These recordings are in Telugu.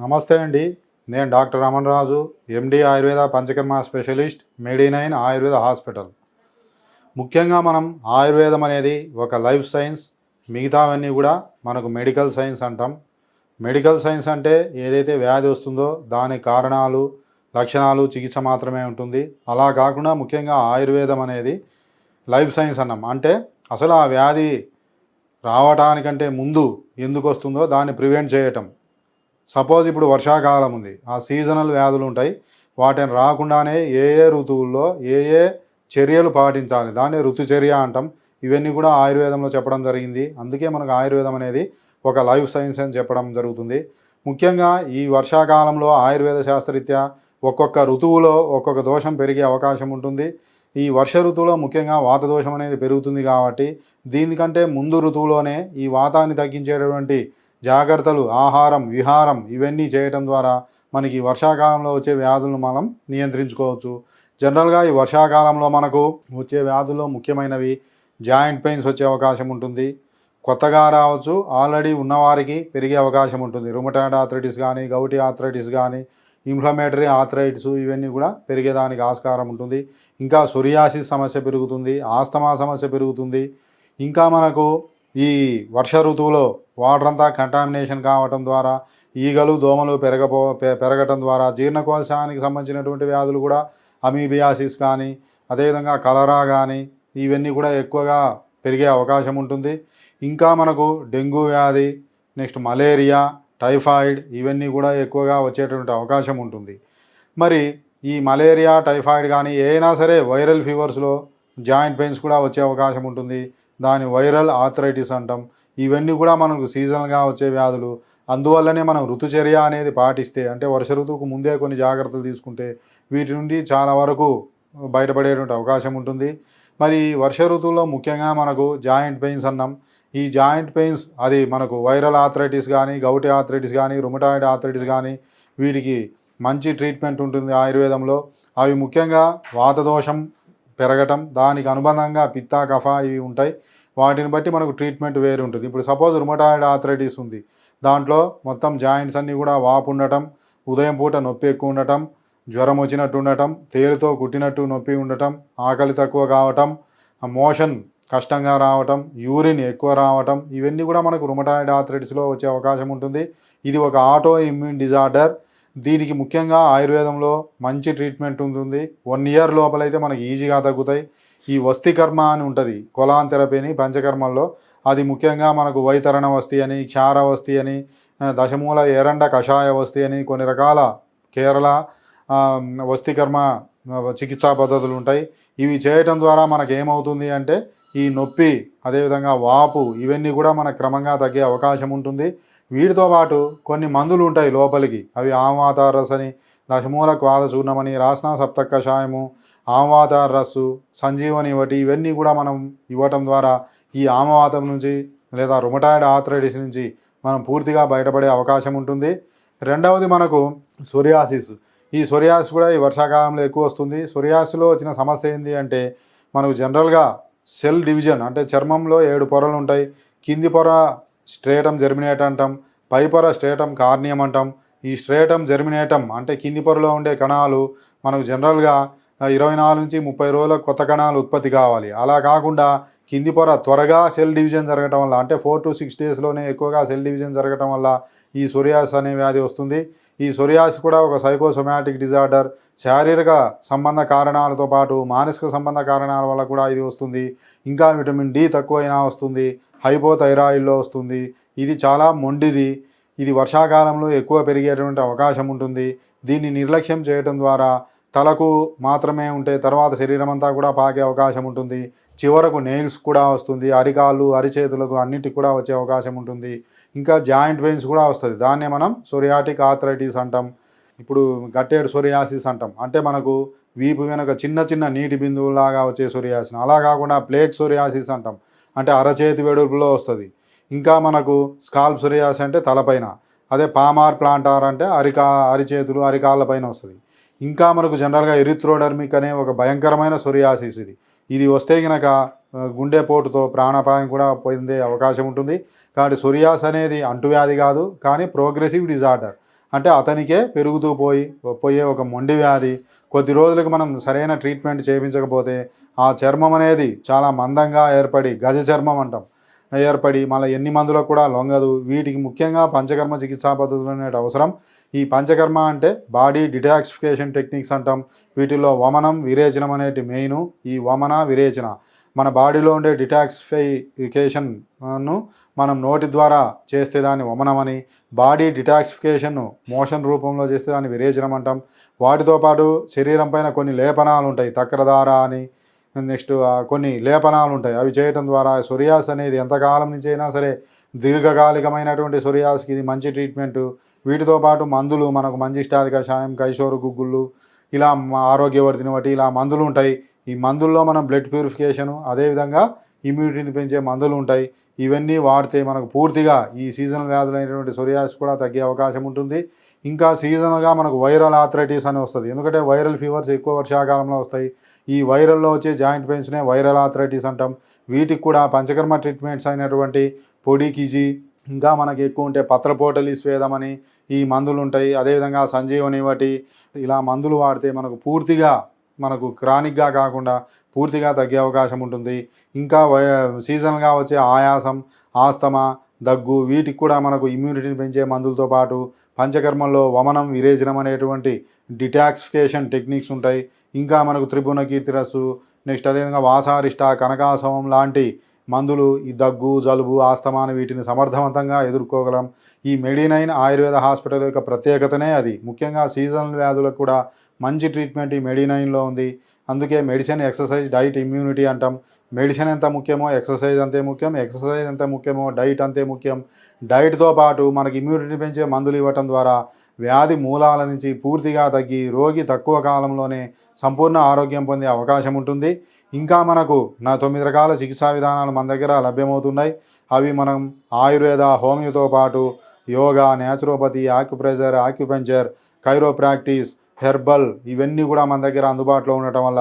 నమస్తే అండి. నేను doctor Raman Raju MD Ayurveda Panchakarma specialist Medinine Ayurveda hospital. ముఖ్యంగా మనం ఆయుర్వేదం అనేది ఒక లైఫ్ సైన్స్ మిగతావన్నీ కూడా మనకు మెడికల్ సైన్స్ అంటాం. మెడికల్ సైన్స్ అంటే ఏదైతే వ్యాధి వస్తుందో దాని కారణాలు లక్షణాలు చికిత్స మాత్రమే ఉంటుంది. అలా కాకుండా ముఖ్యంగా ఆయుర్వేదం అనేది లైఫ్ సైన్స్ అన్నాం. అంటే అసలు ఆ వ్యాధి రావటానికంటే ముందు ఎందుకు వస్తుందో దాన్ని ప్రివెంట్ చేయటం. సపోజ్ ఇప్పుడు వర్షాకాలం ఉంది ఆ సీజనల్ వ్యాధులు ఉంటాయి వాటిని రాకుండానే ఏ ఏ ఋతువుల్లో ఏ ఏ చర్యలు పాటించాలి దాన్ని ఋతుచర్య అంటాం. ఇవన్నీ కూడా ఆయుర్వేదంలో చెప్పడం జరిగింది. అందుకే మనకు ఆయుర్వేదం అనేది ఒక లైఫ్ సైన్స్ అని చెప్పడం జరుగుతుంది. ముఖ్యంగా ఈ వర్షాకాలంలో ఆయుర్వేద శాస్త్రరీత్యా ఒక్కొక్క ఋతువులో ఒక్కొక్క దోషం పెరిగే అవకాశం ఉంటుంది. ఈ వర్ష ఋతువులో ముఖ్యంగా వాత దోషం అనేది పెరుగుతుంది కాబట్టి దీనికంటే ముందు ఋతువులోనే ఈ వాతాన్ని తగ్గించేటటువంటి జాగ్రత్తలు ఆహారం విహారం ఇవన్నీ చేయటం ద్వారా మనకి వర్షాకాలంలో వచ్చే వ్యాధులను మనం నియంత్రించుకోవచ్చు. జనరల్గా ఈ వర్షాకాలంలో మనకు వచ్చే వ్యాధుల్లో ముఖ్యమైనవి జాయింట్ పెయిన్స్ వచ్చే అవకాశం ఉంటుంది. కొత్తగా రావచ్చు ఆల్రెడీ ఉన్నవారికి పెరిగే అవకాశం ఉంటుంది. రుమటాయిడ్ ఆథరైటిస్ కానీ గౌటి ఆథరైటిస్ కానీ ఇన్ఫ్లమేటరీ ఆథరైటిస్ ఇవన్నీ కూడా పెరిగేదానికి ఆస్కారం ఉంటుంది. ఇంకా సొరియాసిస్ సమస్య పెరుగుతుంది ఆస్తమా సమస్య పెరుగుతుంది. ఇంకా మనకు ఈ వర్ష ఋతువులో వాటర్ అంతా కంటామినేషన్ కావటం ద్వారా ఈగలు దోమలు పెరగపో పెరగటం ద్వారా జీర్ణకోశానికి సంబంధించినటువంటి వ్యాధులు కూడా అమీబియాసిస్ కానీ అదేవిధంగా కలరా కానీ ఇవన్నీ కూడా ఎక్కువగా పెరిగే అవకాశం ఉంటుంది. ఇంకా మనకు డెంగ్యూ వ్యాధి నెక్స్ట్ మలేరియా టైఫాయిడ్ ఇవన్నీ కూడా ఎక్కువగా వచ్చేటువంటి అవకాశం ఉంటుంది. మరి ఈ మలేరియా టైఫాయిడ్ కానీ ఏదైనా సరే వైరల్ ఫీవర్స్లో జాయింట్ పెయిన్స్ కూడా వచ్చే అవకాశం ఉంటుంది. దాని వైరల్ ఆథరైటిస్ అంటాం ఇవన్నీ కూడా మనకు సీజనల్గా వచ్చే వ్యాధులు. అందువల్లనే మనం ఋతుచర్య అనేది పాటిస్తే అంటే వర్ష ఋతువుకు ముందే కొన్ని జాగ్రత్తలు తీసుకుంటే వీటి నుండి చాలా వరకు బయటపడేటువంటి అవకాశం ఉంటుంది. మరి ఈ వర్ష ఋతువులో ముఖ్యంగా మనకు జాయింట్ పెయిన్స్ అన్నాం. ఈ జాయింట్ పెయిన్స్ అది మనకు వైరల్ ఆథరైటిస్ కానీ గౌటి ఆథరైటిస్ కానీ రుమటాయిడ్ ఆథరైటిస్ కానీ వీటికి మంచి ట్రీట్మెంట్ ఉంటుంది ఆయుర్వేదంలో. అవి ముఖ్యంగా వాతదోషం పెరగటం దానికి అనుబంధంగా పిత్త కఫ ఇవి ఉంటాయి. వాటిని బట్టి మనకు ట్రీట్మెంట్ వేరు ఉంటుంది. ఇప్పుడు సపోజ్ రుమటాయిడ్ ఆథరైటిస్ ఉంది. దాంట్లో మొత్తం జాయింట్స్ అన్నీ కూడా వాపు ఉండటం ఉదయం పూట నొప్పి ఎక్కువ ఉండటం జ్వరం వచ్చినట్టు ఉండటం తేలితో కుట్టినట్టు నొప్పి ఉండటం ఆకలి తక్కువ కావటం మోషన్ కష్టంగా రావటం యూరిన్ ఎక్కువ రావటం ఇవన్నీ కూడా మనకు రుమటాయిడ్ ఆథరైటిస్లో వచ్చే అవకాశం ఉంటుంది. ఇది ఒక ఆటో ఇమ్యూన్ డిజార్డర్ దీనికి ముఖ్యంగా ఆయుర్వేదంలో మంచి ట్రీట్మెంట్ ఉంటుంది. వన్ ఇయర్ లోపలైతే మనకి ఈజీగా తగ్గుతాయి. ఈ వస్తికర్మ అని ఉంటుంది. కొలాన్ పంచకర్మల్లో. అది ముఖ్యంగా మనకు వైతరణ వస్తి అని క్షార వస్తి అని దశమూల ఎరండ కషాయ వస్తి అని కొన్ని రకాల కేరళ వస్తి వస్తికర్మ చికిత్సా పద్ధతులు ఉంటాయి. ఇవి చేయటం ద్వారా మనకు ఏమవుతుంది అంటే ఈ నొప్పి అదేవిధంగా వాపు ఇవన్నీ కూడా మనకు క్రమంగా తగ్గే అవకాశం ఉంటుంది. వీటితో పాటు కొన్ని మందులు ఉంటాయి లోపలికి. అవి ఆమాతార అని దశమూల క్వాద చూర్ణమని రాసిన సప్త కషాయము ఆమవాతార రస్సు సంజీవని ఇవ్వటి ఇవన్నీ కూడా మనం ఇవ్వటం ద్వారా ఈ ఆమవాతం నుంచి లేదా రుమటాయిడ్ ఆథరైటిస్ నుంచి మనం పూర్తిగా బయటపడే అవకాశం ఉంటుంది. రెండవది మనకు సొరియాసిస్. ఈ సొరియాసిస్ కూడా ఈ వర్షాకాలంలో ఎక్కువ వస్తుంది. సొరియాసిస్లో వచ్చిన సమస్య ఏంటి అంటే మనకు జనరల్గా సెల్ డివిజన్ అంటే చర్మంలో ఏడు పొరలు ఉంటాయి. కింది పొర స్ట్రేటం జెర్మినేట్ అంటాం. పై పొర స్ట్రేటం కార్నియం అంటాం. ఈ స్ట్రేటం జెర్మినేటం అంటే కింది పొరలో ఉండే కణాలు మనకు జనరల్గా ఇరవై నాలుగు నుంచి ముప్పై రోజుల కొత్త కణాలు ఉత్పత్తి కావాలి. అలా కాకుండా కింది పొర త్వరగా సెల్ డివిజన్ జరగటం వల్ల అంటే ఫోర్ టు సిక్స్ డేస్లోనే ఎక్కువగా సెల్ డివిజన్ జరగటం వల్ల ఈ సొరియాస్ అనే వ్యాధి వస్తుంది. ఈ సొరియాస్ కూడా ఒక సైకోసొమాటిక్ డిజార్డర్. శారీరక సంబంధ కారణాలతో పాటు మానసిక సంబంధ కారణాల వల్ల కూడా ఇది వస్తుంది. ఇంకా విటమిన్ డి తక్కువైనా వస్తుంది. హైపోథైరాయిడ్లో వస్తుంది. ఇది చాలా మొండిది. ఇది వర్షాకాలంలో ఎక్కువ పెరిగేటువంటి అవకాశం ఉంటుంది. దీన్ని నిర్లక్ష్యం చేయటం ద్వారా తలకు మాత్రమే ఉంటే తర్వాత శరీరం అంతా కూడా పాకే అవకాశం ఉంటుంది. చివరకు నెయిల్స్ కూడా వస్తుంది. అరికాళ్ళు అరిచేతులకు అన్నిటికి కూడా వచ్చే అవకాశం ఉంటుంది. ఇంకా జాయింట్ పెయిన్స్ కూడా వస్తుంది. దాన్నే మనం సొరియాటిక్ ఆథరైటిస్ అంటాం. ఇప్పుడు గట్టేడు సొరియాసిస్ అంటాం. అంటే మనకు వీపు వెనక చిన్న చిన్న నీటి బిందువులాగా వచ్చే సొరియాసిస్. అలా కాకుండా ప్లేట్ సొరియాసిస్ అంటాం. అంటే అరచేతి వెడుపులో వస్తుంది. ఇంకా మనకు స్కాల్ప్ సొరియాసిస్ అంటే తలపైన. అదే పామార్ ప్లాంటార్ అంటే అరికా అరిచేతులు అరికాళ్ళ పైన వస్తుంది. ఇంకా మనకు జనరల్గా ఎరిథ్రోడర్మిక్ అనే ఒక భయంకరమైన సొరియాసిస్ ఇది. ఇది వస్తే గనక గుండెపోటుతో ప్రాణాపాయం కూడా పొందే అవకాశం ఉంటుంది. కాబట్టి సొరియాస్ అనేది అంటువ్యాధి కాదు కానీ ప్రోగ్రెసివ్ డిజార్డర్. అంటే అతనికే పెరుగుతూ పోయి పోయే ఒక మొండి వ్యాధి. కొద్ది రోజులకు మనం సరైన ట్రీట్మెంట్ చేయించకపోతే ఆ చర్మం అనేది చాలా మందంగా ఏర్పడి గజ చర్మం అంటాం. ఏర్పడి మళ్ళీ ఎన్ని మందులకు కూడా లొంగదు. వీటికి ముఖ్యంగా పంచకర్మ చికిత్సా పద్ధతులు అనేటి అవసరం. ఈ పంచకర్మ అంటే బాడీ డిటాక్సిఫికేషన్ టెక్నిక్స్ అంటాం. వీటిలో వమనం విరేచనం అనేటి మెయిన్. ఈ వమన విరేచన మన బాడీలో ఉండే డిటాక్సిఫికేషన్ను మనం నోటి ద్వారా చేస్తే దాన్ని వమనమని బాడీ డిటాక్సిఫికేషన్ను మోషన్ రూపంలో చేస్తే దాన్ని విరేచనం అంటాం. వాటితో పాటు శరీరం పైన కొన్ని లేపనాలు ఉంటాయి. తక్రధార అని నెక్స్ట్ కొన్ని లేపనాలు ఉంటాయి. అవి చేయటం ద్వారా సొరియాస్ అనేది ఎంతకాలం నుంచి అయినా సరే దీర్ఘకాలికమైనటువంటి సొరియాస్కి ఇది మంచి ట్రీట్మెంట్ వీటితో పాటు మందులు మనకు మంజిష్టాది కషాయం కైశోరు గుగ్గుళ్ళు ఇలా ఆరోగ్యవర్ధిని బట్టి ఇలా మందులు ఉంటాయి. ఈ మందుల్లో మనం బ్లడ్ ప్యూరిఫికేషను అదేవిధంగా ఇమ్యూనిటీని పెంచే మందులు ఉంటాయి. ఇవన్నీ వాడితే మనకు పూర్తిగా ఈ సీజనల్ వ్యాధులైనటువంటి సొరియాస్ కూడా తగ్గే అవకాశం ఉంటుంది. ఇంకా సీజనల్గా మనకు వైరల్ ఆథరైటిస్ అని వస్తుంది. ఎందుకంటే వైరల్ ఫీవర్స్ ఎక్కువ వర్షాకాలంలో వస్తాయి. ఈ వైరల్లో వచ్చే జాయింట్ పెయిన్స్నే వైరల్ ఆథరైటిస్ అంటాం. వీటికి కూడా పంచకర్మ ట్రీట్మెంట్స్ అయినటువంటి పొడి కిజి ఇంకా మనకి ఎక్కువ ఉంటే పత్రపోటలి స్వేదమని ఈ మందులు ఉంటాయి. అదేవిధంగా సంజీవని వాటి ఇలా మందులు వాడితే మనకు పూర్తిగా మనకు క్రానిక్గా కాకుండా పూర్తిగా తగ్గే అవకాశం ఉంటుంది. ఇంకా వై సీజన్గా వచ్చే ఆయాసం ఆస్తమా దగ్గు వీటికి కూడా మనకు ఇమ్యూనిటీని పెంచే మందులతో పాటు పంచకర్మల్లో వమనం విరేచనం అనేటువంటి డిటాక్సిఫికేషన్ టెక్నిక్స్ ఉంటాయి. ఇంకా మనకు త్రిభువన కీర్తిరస్సు నెక్స్ట్ అదేవిధంగా వాసారిష్ట కనకాసవం లాంటి మందులు ఈ దగ్గు జలుబు ఆస్తమాన వీటిని సమర్థవంతంగా ఎదుర్కోగలం. ఈ మెడినైన్ ఆయుర్వేద హాస్పిటల్ యొక్క ప్రత్యేకతనే అది. ముఖ్యంగా సీజనల్ వ్యాధులకు కూడా మంచి ట్రీట్మెంట్ ఈ మెడినైన్లో ఉంది. అందుకే మెడిసిన్ ఎక్సర్సైజ్ డైట్ ఇమ్యూనిటీ అంటాం. మెడిసిన్ ఎంత ముఖ్యమో ఎక్సర్సైజ్ అంతే ముఖ్యం. ఎక్సర్సైజ్ ఎంత ముఖ్యమో డైట్ అంతే ముఖ్యం. డైట్తో పాటు మనకి ఇమ్యూనిటీ పెంచే మందులు ఇవ్వటం ద్వారా వ్యాధి మూలాల నుంచి పూర్తిగా తగ్గి రోగి తక్కువ కాలంలోనే సంపూర్ణ ఆరోగ్యం పొందే అవకాశం ఉంటుంది. ఇంకా మనకు నా తొమ్మిది రకాల చికిత్సా విధానాలు మన దగ్గర లభ్యమవుతున్నాయి. అవి మనం ఆయుర్వేద హోమియోతో పాటు yoga naturopathy acupressure acupuncture chiropractic herbal ఇవన్నీ కూడా మన దగ్గర అందుబాటులో ఉండటం వల్ల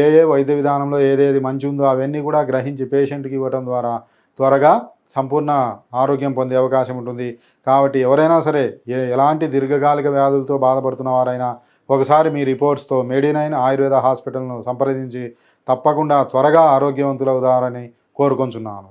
ఏ ఏ వైద్య విధానంలో ఏదేది మంచి ఉందో అవన్నీ కూడా గ్రహించి పేషెంట్కి ఇవ్వటం ద్వారా త్వరగా సంపూర్ణ ఆరోగ్యం పొందే అవకాశం ఉంటుంది. కాబట్టి ఎవరైనా సరే ఏ ఎలాంటి దీర్ఘకాలిక వ్యాధులతో బాధపడుతున్న వారైనా ఒకసారి మీ రిపోర్ట్స్తో మెడినైన్ ఆయుర్వేద హాస్పిటల్ను సంప్రదించి తప్పకుండా త్వరగా ఆరోగ్యవంతులవుతారని కోరుకొంచున్నాను.